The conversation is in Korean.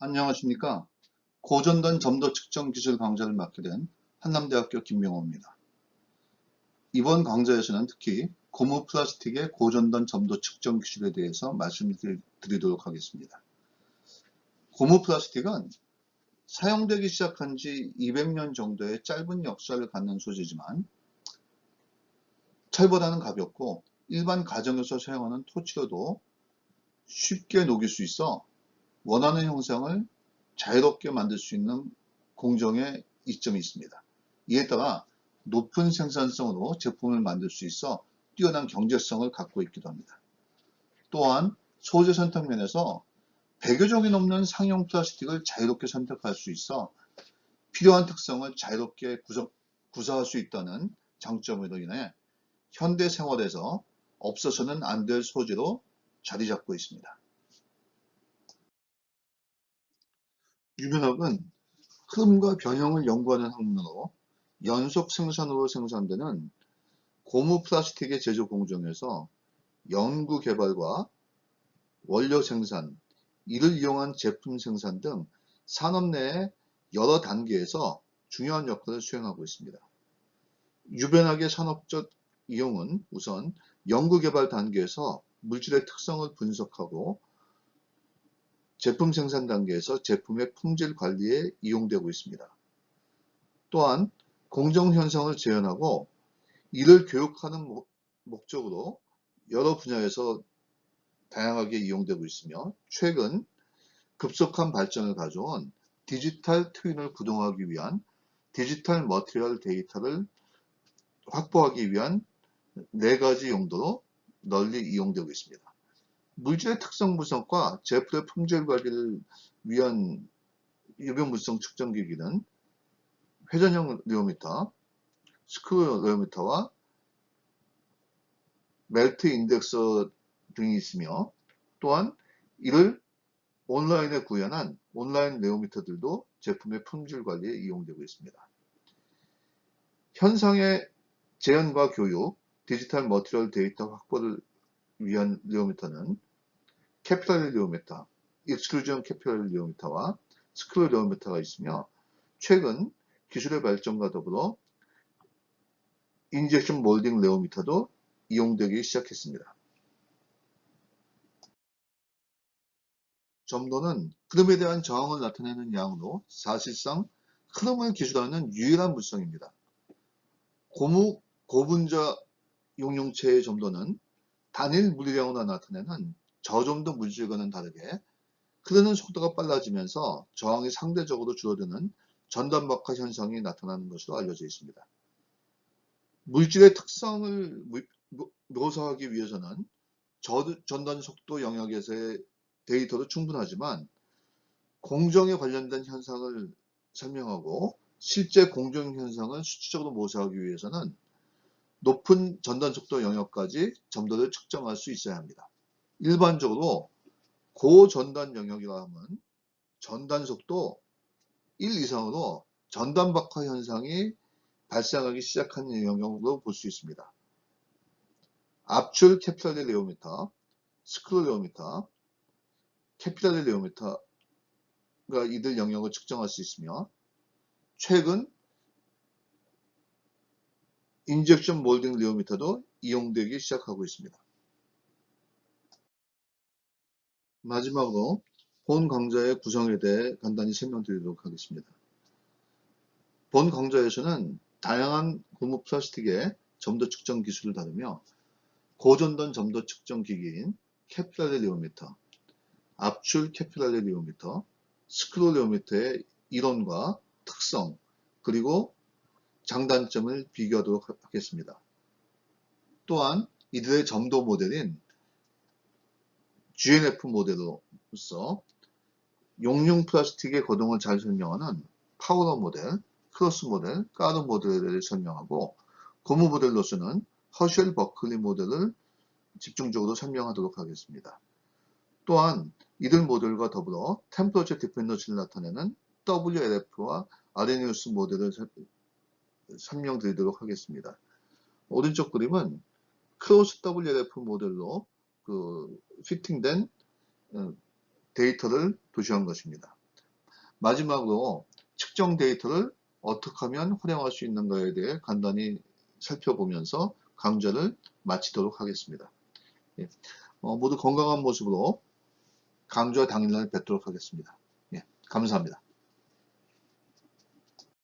안녕하십니까. 고전단 점도 측정 기술 강좌를 맡게 된 한남대학교 김명호입니다. 이번 강좌에서는 특히 고무 플라스틱의 고전단 점도 측정 기술에 대해서 말씀드리도록 하겠습니다. 고무 플라스틱은 사용되기 시작한 지 200년 정도의 짧은 역사를 갖는 소재지만 철보다는 가볍고 일반 가정에서 사용하는 토치로도 쉽게 녹일 수 있어 원하는 형상을 자유롭게 만들 수 있는 공정의 이점이 있습니다. 이에 따라 높은 생산성으로 제품을 만들 수 있어 뛰어난 경제성을 갖고 있기도 합니다. 또한 소재 선택 면에서 100여 종이 넘는 상용 플라스틱을 자유롭게 선택할 수 있어 필요한 특성을 자유롭게 구성, 구사할 수 있다는 장점으로 인해 현대 생활에서 없어서는 안 될 소재로 자리 잡고 있습니다. 유면학은 흐름과 변형을 연구하는 학문으로 연속 생산으로 생산되는 고무 플라스틱의 제조 공정에서 연구 개발과 원료 생산, 이를 이용한 제품 생산 등 산업 내의 여러 단계에서 중요한 역할을 수행하고 있습니다. 유변학의 산업적 이용은 우선 연구개발 단계에서 물질의 특성을 분석하고 제품 생산 단계에서 제품의 품질 관리에 이용되고 있습니다. 또한 공정 현상을 재현하고 이를 교육하는 목적으로 여러 분야에서 다양하게 이용되고 있으며 최근 급속한 발전을 가져온 디지털 트윈을 구동하기 위한 디지털 머티리얼 데이터를 확보하기 위한 네 가지 용도로 널리 이용되고 있습니다. 물질의 특성 분석과 제품의 품질 관리를 위한 유변 물성 측정 기기는 회전형 리오미터, 스크류 리오미터와 멜트 인덱서 등이 있으며 또한 이를 온라인에 구현한 온라인 레오미터들도 제품의 품질 관리에 이용되고 있습니다. 현상의 재현과 교육, 디지털 머티리얼 데이터 확보를 위한 리오미터는 캐피탈 리오미터, 익스클루전 캐피탈 리오미터와 스크류 리오미터가 있으며 최근 기술의 발전과 더불어 인젝션 몰딩 레오미터도 이용되기 시작했습니다. 점도는 흐름에 대한 저항을 나타내는 양으로 사실상 흐름을 기술하는 유일한 물성입니다. 고무 고분자 용융체의 점도는 단일 물량으로 나타내는 저점도 물질과는 다르게 흐르는 속도가 빨라지면서 저항이 상대적으로 줄어드는 전단박화 현상이 나타나는 것으로 알려져 있습니다. 물질의 특성을 묘사하기 위해서는 전단 속도 영역에서의 데이터도 충분하지만 공정에 관련된 현상을 설명하고 실제 공정 현상을 수치적으로 모사하기 위해서는 높은 전단 속도 영역까지 점도를 측정할 수 있어야 합니다. 일반적으로 고전단 영역이라 하면 전단 속도 1 이상으로 전단 박화 현상이 발생하기 시작한 영역으로 볼 수 있습니다. 압출 캐피탈리 레오미터, 스크롤 레오미터, 캐피탈리 레오미터가 이들 영역을 측정할 수 있으며 최근 인젝션 몰딩 리오미터도 이용되기 시작하고 있습니다. 마지막으로 본 강좌의 구성에 대해 간단히 설명드리도록 하겠습니다. 본 강좌에서는 다양한 고무 플라스틱의 점도 측정 기술을 다루며 고전단 점도 측정 기기인 캐피랄리 리오미터, 압출 캐피랄리 리오미터, 스크롤 리오미터의 이론과 특성, 그리고 장단점을 비교하도록 하겠습니다. 또한 이들의 점도 모델인 GNF 모델로서 용융 플라스틱의 거동을 잘 설명하는 파우더 모델, 크로스 모델, 까르 모델을 설명하고 고무 모델로서는 허쉘 버클리 모델을 집중적으로 설명하도록 하겠습니다. 또한 이들 모델과 더불어 템퍼처 디펜던시를 나타내는 WLF와 아레니우스 모델을 설명드리도록 하겠습니다. 오른쪽 그림은 크로스 WLF 모델로 그 피팅된 어, 데이터를 도시한 것입니다. 마지막으로 측정 데이터를 어떻게 하면 활용할 수 있는가에 대해 간단히 살펴보면서 강좌를 마치도록 하겠습니다. 예, 어, 모두 건강한 모습으로 강좌 당일날 뵙도록 하겠습니다. 예, 감사합니다.